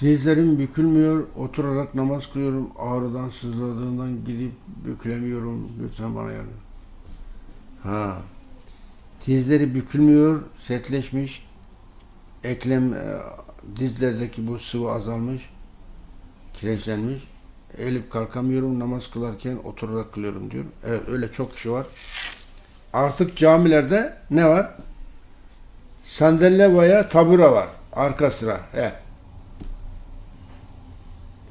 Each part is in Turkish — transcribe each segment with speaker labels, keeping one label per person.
Speaker 1: Dizlerim bükülmüyor, oturarak namaz kılıyorum. Ağrıdan, sızladığından gidip bükülemiyorum. Lütfen bana yardım. Ha. Dizleri bükülmüyor, sertleşmiş. Eklem, e, dizlerdeki bu sıvı azalmış, kireçlenmiş. Eğilip kalkamıyorum, namaz kılarken oturarak kılıyorum diyor. Evet, öyle çok kişi var. Artık camilerde ne var? Sandalye veya tabure var. Arka sıra. He.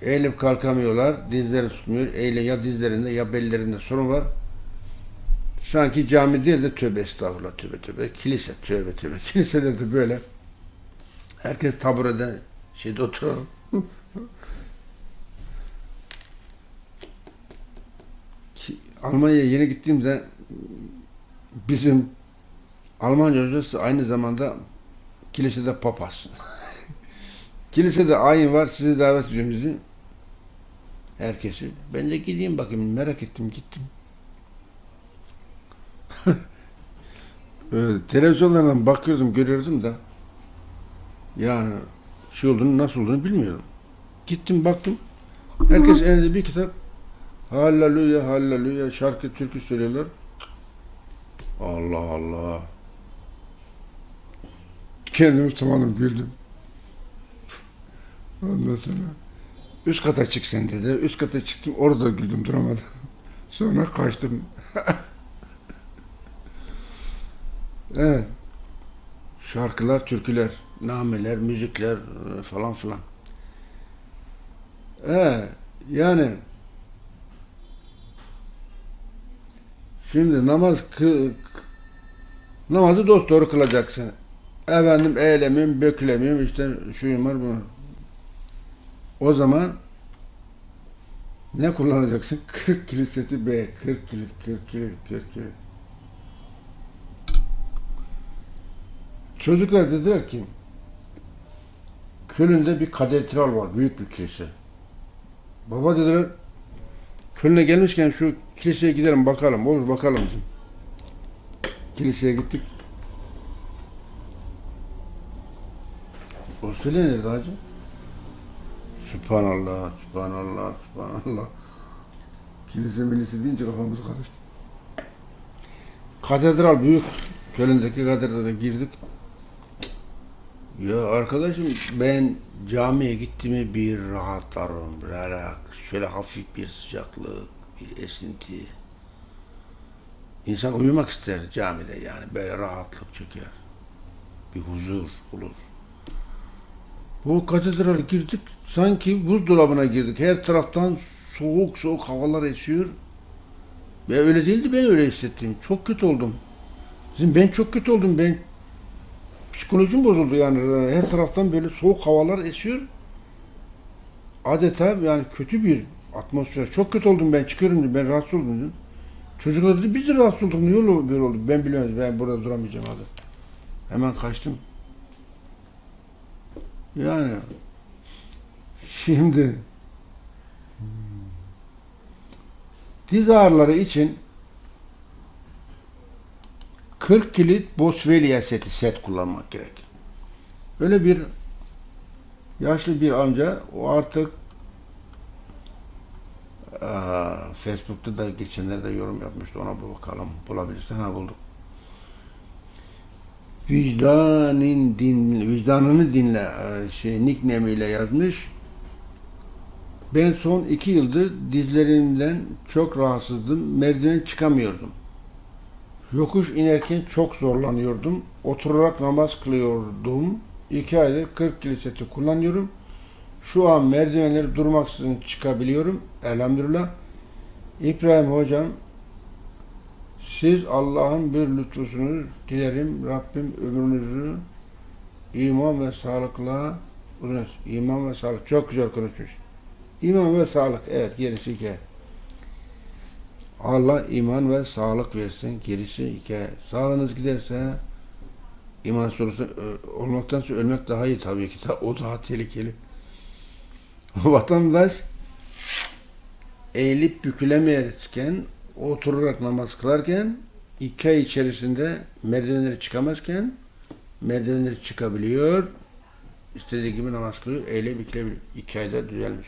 Speaker 1: Eğilip kalkamıyorlar. Dizleri tutmuyor. Eyle ya dizlerinde ya bellerinde sorun var. Sanki cami değil de tövbe estağfurullah tövbe tövbe. Kilise tövbe tövbe. Kilisede de böyle. Herkes taburede şeyde oturur. Ki- Almanya'ya yeni gittiğimde bizim Almanca hocası aynı zamanda kilisede papaz. kilisede ayin var, sizi davet ediyorum. Herkesi. Ben de gideyim bakayım, merak ettim, gittim. Öyle, televizyonlardan bakıyordum, görüyordum da yani şey olduğunu, nasıl olduğunu bilmiyordum. Gittim, baktım. Herkes elinde bir kitap. Hallelujah, hallelujah şarkı, türkü söylüyorlar. Allah Allah. Kendimi tutamadım güldüm. Ondan sonra üst kata çık sen dediler. Üst kata çıktım orada güldüm duramadım. Sonra kaçtım. evet. Şarkılar, türküler, nameler, müzikler e, falan filan. Evet. Yani Şimdi namaz kı, namazı dost doğru kılacaksın. Efendim eylemim, bökülemim, işte şuyum var bu. O zaman ne kullanacaksın? 40 kilit seti B, 40 kilit, 40 kilit, 40 kilit. Çocuklar dediler ki Köln'de bir katedral var, büyük bir kilise. Baba dediler Köln'e gelmişken şu kiliseye gidelim bakalım. Olur bakalım. Kiliseye gittik. Avustralya nerede hacı? Sübhanallah, Sübhanallah, Sübhanallah. Kilise milisi deyince kafamız karıştı. Katedral büyük. Köln'deki katedrale girdik. Ya arkadaşım ben camiye gittiğimi bir rahatlarım, relax, şöyle hafif bir sıcaklık, bir esinti. İnsan uyumak ister camide yani böyle rahatlık çeker. Bir huzur bulur. Bu katedrale girdik sanki buzdolabına girdik. Her taraftan soğuk soğuk havalar esiyor. Ve öyle değildi ben öyle hissettim. Çok kötü oldum. Bizim ben çok kötü oldum. Ben psikolojim bozuldu yani. Her taraftan böyle soğuk havalar esiyor. Adeta yani kötü bir atmosfer. Çok kötü oldum ben çıkıyorum dedim. Ben rahatsız oldum dedim. Çocuklar dedi biz de rahatsız olduk. Niye öyle böyle oldu? Ben biliyorum. Ben burada duramayacağım hadi. Hemen kaçtım. Yani şimdi diz ağrıları için 40 kilit Boswellia seti set kullanmak gerek. Öyle bir yaşlı bir amca o artık Facebook'ta da geçenlerde yorum yapmıştı ona bakalım bulabilirsen ha bulduk. Vicdanın din, vicdanını dinle e, şey nickname ile yazmış. Ben son iki yıldır dizlerimden çok rahatsızdım. Merdiven çıkamıyordum. Yokuş inerken çok zorlanıyordum. Oturarak namaz kılıyordum. İki aydır 40 kiliseti kullanıyorum. Şu an merdivenleri durmaksızın çıkabiliyorum. Elhamdülillah. İbrahim hocam siz Allah'ın bir lütfusunuz dilerim. Rabbim ömrünüzü iman ve sağlıkla etsin. İman ve sağlık. Çok güzel konuşmuş. İman ve sağlık. Evet gerisi hikaye. Allah iman ve sağlık versin. Gerisi hikaye. Sağlığınız giderse iman sorusu ö- olmaktansa ölmek daha iyi tabii ki. O daha tehlikeli. Vatandaş eğilip bükülemeyerken oturarak namaz kılarken iki ay içerisinde merdivenleri çıkamazken merdivenleri çıkabiliyor. istediği gibi namaz kılıyor. Eylem ikilebilir. İki ayda düzelmiş.